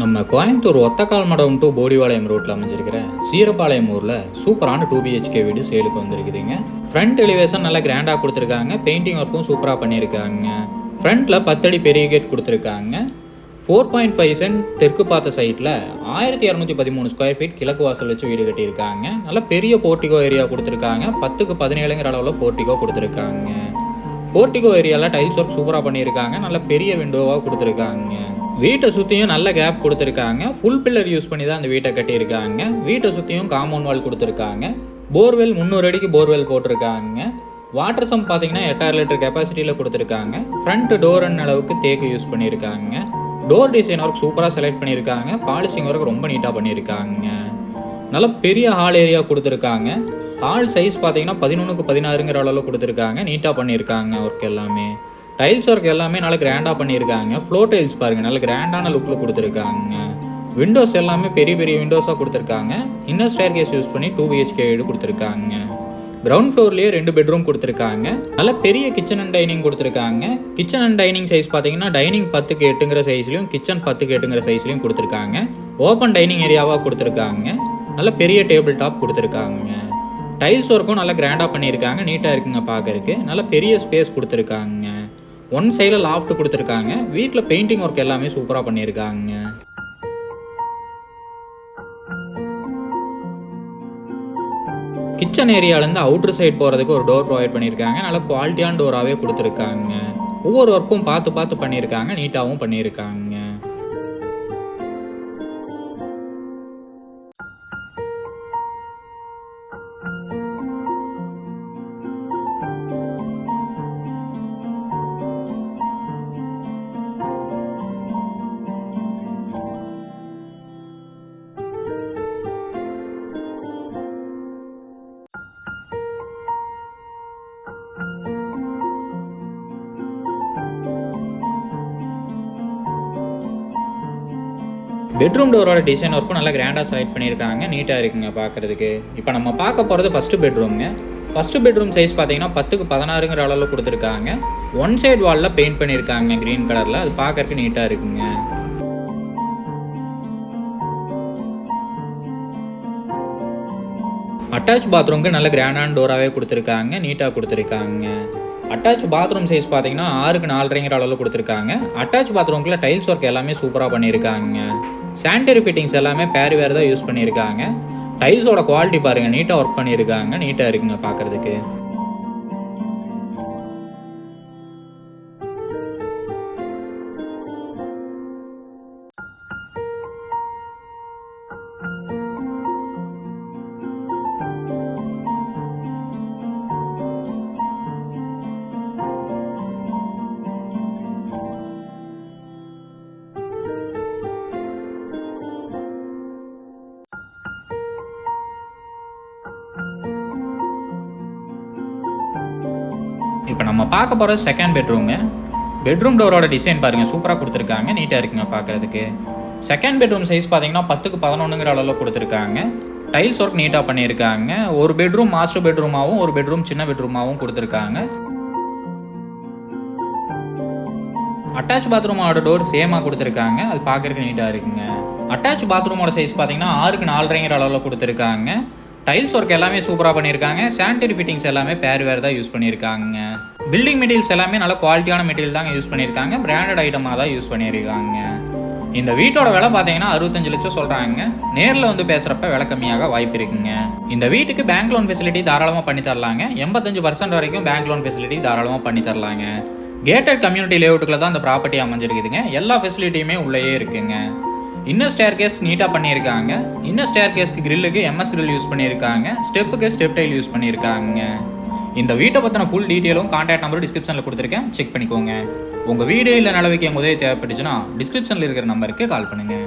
நம்ம கோயம்புத்தூர் ஒத்தக்கால் மடம் டு போடிவாளையம் ரோட்டில் அமைஞ்சிருக்கிற சீரப்பாளையம் ஊரில் சூப்பரான டூ பிஹெச்கே வீடு சேலுக்கு வந்திருக்குதுங்க. ஃப்ரண்ட் எலிவேஷன் நல்லா கிராண்டாக கொடுத்துருக்காங்க. பெயிண்டிங் ஒர்க்கும் சூப்பராக பண்ணியிருக்காங்க. ஃப்ரண்ட்டில் பத்தடி பெரிய கேட் கொடுத்துருக்காங்க. ஃபோர் பாயிண்ட் ஃபைவ் சென்ட் தெற்கு பார்த்த சைட்டில் ஆயிரத்தி இரநூத்தி பதிமூணு ஸ்கொயர் ஃபீட் கிழக்கு வாசல் வச்சு வீடு கட்டியிருக்காங்க. நல்ல பெரிய போர்ட்டிகோ ஏரியா கொடுத்துருக்காங்க. பத்துக்கு பதினேழுங்கிற அளவில் போர்ட்டிகோ கொடுத்துருக்காங்க. போர்ட்டிகோ ஏரியாவில் டைல்ஸ் ஒர்க் சூப்பராக பண்ணியிருக்காங்க. நல்ல பெரிய விண்டோவாக கொடுத்துருக்காங்க. வீட்டை சுற்றியும் நல்ல கேப் கொடுத்துருக்காங்க. ஃபுல் பில்லர் யூஸ் பண்ணி தான் அந்த வீட்டை கட்டியிருக்காங்க. வீட்டை சுற்றியும் காம்பவுண்ட் வால் கொடுத்துருக்காங்க. போர்வெல் முந்நூறு அடிக்கு போர்வெல் போட்டிருக்காங்க. வாட்டர் சம் பார்த்தீங்கன்னா எட்டாயிரம் லிட்டர் கெப்பாசிட்டியில் கொடுத்துருக்காங்க. ஃப்ரண்ட் டோர் அளவுக்கு தேக்கு யூஸ் பண்ணியிருக்காங்க. டோர் டிசைன் ஒர்க் சூப்பராக செலக்ட் பண்ணியிருக்காங்க. பாலிஷிங் ஒர்க் ரொம்ப நீட்டாக பண்ணியிருக்காங்க. நல்ல பெரிய ஹால் ஏரியா கொடுத்துருக்காங்க. ஹால் சைஸ் பார்த்தீங்கன்னா பதினொன்றுக்கு பதினாறுங்கிற அளவில் கொடுத்துருக்காங்க. நீட்டாக பண்ணியிருக்காங்க ஒர்க் எல்லாமே. டைல்ஸ் ஒர்க் எல்லாமே நல்லா கிராண்டாக பண்ணியிருக்காங்க. ஃப்ளோ டைல்ஸ் பாருங்கள் நல்ல கிராண்டான லுக்கில் கொடுத்துருக்காங்க. விண்டோஸ் எல்லாமே பெரிய பெரிய விண்டோஸாக கொடுத்துருக்காங்க. இன்னர் ஸ்டேர் கேஸ் யூஸ் பண்ணி டூ பிஹெச்கே வீடு கொடுத்துருக்காங்க. கிரவுண்ட் ஃப்ளோர்லேயே ரெண்டு பெட்ரூம் கொடுத்துருக்காங்க. நல்ல பெரிய கிச்சன் அண்ட் டைனிங் கொடுத்துருக்காங்க. கிச்சன் அண்ட் டைனிங் சைஸ் பார்த்தீங்கன்னா டைனிங் பத்துக்கு எட்டுங்கிற சைஸ்லையும் கிச்சன் பத்துக்கு எட்டுங்கிற சைஸ்லையும் கொடுத்துருக்காங்க. ஓப்பன் டைனிங் ஏரியாவாக கொடுத்துருக்காங்க. நல்ல பெரிய டேபிள் டாப் கொடுத்துருக்காங்க. டைல்ஸ் ஒர்க்கும் நல்லா கிராண்டாக பண்ணியிருக்காங்க. நீட்டாக இருக்குங்க பார்க்கறதுக்கு நல்ல பெரிய ஸ்பேஸ் கொடுத்துருக்காங்க. ஒன் சைடில் லாஃப்ட் கொடுத்துருக்காங்க. வீட்டில் பெயிண்டிங் ஒர்க் எல்லாமே சூப்பராக பண்ணியிருக்காங்க. கிச்சன் ஏரியாலேருந்து அவுட்டர் சைட் போகிறதுக்கு ஒரு டோர் ப்ரொவைட் பண்ணியிருக்காங்க. நல்ல குவாலிட்டியான டோராகவே கொடுத்துருக்காங்க. ஒவ்வொரு ஒர்க்கும் பார்த்து பார்த்து பண்ணியிருக்காங்க. நீட்டாகவும் பண்ணியிருக்காங்க. பெட்ரூம் டோரோட டிசைன் ஒர்க்கும் நல்லா கிராண்டாக செலக்ட் பண்ணியிருக்காங்க. நீட்டாக இருக்குங்க பார்க்குறதுக்கு. இப்போ நம்ம பார்க்க போகிறது ஃபஸ்ட்டு பெட்ரூம்ங்க ஃபஸ்ட்டு பெட்ரூம் சைஸ் பார்த்தீங்கன்னா பத்துக்கு பதினாறுங்கிற அளவில் கொடுத்துருக்காங்க. ஒன் சைடு வாலில் பெயிண்ட் பண்ணியிருக்காங்க க்ரீன் கலரில் அது பார்க்கறதுக்கு நீட்டாக இருக்குங்க. அட்டாச் பாத்ரூம்க்கு நல்ல கிராண்டான டோராகவே கொடுத்துருக்காங்க. நீட்டாக கொடுத்துருக்காங்க. அட்டாச் பாத்ரூம் சைஸ் பார்த்தீங்கன்னா ஆறுக்கு நாலரைங்கிற அளவில் கொடுத்துருக்காங்க. அட்டாச் பாத்ரூம்க்குள்ள டைல்ஸ் ஒர்க் எல்லாமே சூப்பராக பண்ணியிருக்காங்க. சானிடரி ஃபிட்டிங்ஸ் எல்லாமே பேர் வேறு தான் யூஸ் பண்ணியிருக்காங்க. டைல்ஸோட குவாலிட்டி பாருங்கள் நீட்டாக ஒர்க் பண்ணியிருக்காங்க நீட்டாக இருக்குங்க பார்க்குறதுக்கு இப்போ நம்ம பார்க்க போகிற செகண்ட் பெட்ரூமு பெட்ரூம் டோரோட டிசைன் பாருங்கள் சூப்பராக கொடுத்துருக்காங்க நீட்டாக இருக்குங்க பார்க்குறதுக்கு. செகண்ட் பெட்ரூம் சைஸ் பார்த்தீங்கன்னா பத்துக்கு பதினொன்றுங்கிற அளவில் கொடுத்துருக்காங்க. டைல்ஸ் ஒர்க் நீட்டாக பண்ணியிருக்காங்க. ஒரு பெட்ரூம் மாஸ்டர் பெட்ரூமாகவும் ஒரு பெட்ரூம் சின்ன பெட்ரூமாகவும் கொடுத்துருக்காங்க. அட்டாச் பாத்ரூமோட டோர் சேமாக கொடுத்துருக்காங்க. அது பார்க்குறதுக்கு நீட்டாக இருக்குங்க. அட்டாச் பாத்ரூமோட சைஸ் பார்த்தீங்கன்னா ஆறுக்கு நாலரைங்கிற அளவில் கொடுத்துருக்காங்க. டைல்ஸ் ஒர்க் எல்லாமே சூப்பராக பண்ணியிருக்காங்க. சானிட்டரி ஃபிட்டிங்ஸ் எல்லாமே பேர் வேறு தான் யூஸ் பண்ணியிருக்காங்க. பில்டிங் மெட்டீரியல்ஸ் எல்லாமே நல்ல குவாலிட்டியான மெட்டீரியல் தாங்க யூஸ் பண்ணியிருக்காங்க. பிராண்டட் ஐட்டமாக தான் யூஸ் பண்ணியிருக்காங்க. இந்த வீட்டோட விலை பார்த்தீங்கன்னா அறுபத்தஞ்சு லட்சம் சொல்கிறாங்க நேரில் வந்து பேசுகிறப்ப விலை கம்மியாக வாய்ப்பு இருக்குங்க. இந்த வீட்டுக்கு பேங்க் லோன் ஃபெசிலிட்டி தாராளமாக பண்ணி தரலாங்க. எண்பத்தஞ்சு பர்சன்ட் வரைக்கும் பேங்க் லோன் ஃபெசிலிட்டி தாராளமாக பண்ணி தரலாங்க. கேட்டட் கம்யூனிட்டி லேஅவுட்டுக்குள்ள தான் அந்த ப்ராப்பர்ட்டி அமைஞ்சிருக்குதுங்க. எல்லா ஃபெசிலிட்டியுமே உள்ளேயே இருக்குங்க. இன்னும் ஸ்டேர் கேஸ் நீட்டாக பண்ணியிருக்காங்க. இன்னும் ஸ்டேர் கேஸ்க்கு கிரில்லுக்கு எம்எஸ் கிரில் யூஸ் பண்ணியிருக்காங்க. ஸ்டெப்புக்கு ஸ்டெப் டைல் யூஸ் பண்ணியிருக்காங்க. இந்த வீட்டை பற்றின ஃபுல் டீட்டெயிலும் கான்டாக்ட் நம்பரும் டிஸ்கிரிப்ஷனில் கொடுத்துருக்கேன். செக் பண்ணிக்கோங்க. உங்கள் வீடு இல்லை நிலவைக்கு எங்கள் உதவி தேவைப்பட்டுச்சுன்னா டிஸ்கிரிப்ஷனில் இருக்கிற நம்பருக்கு கால் பண்ணுங்கள்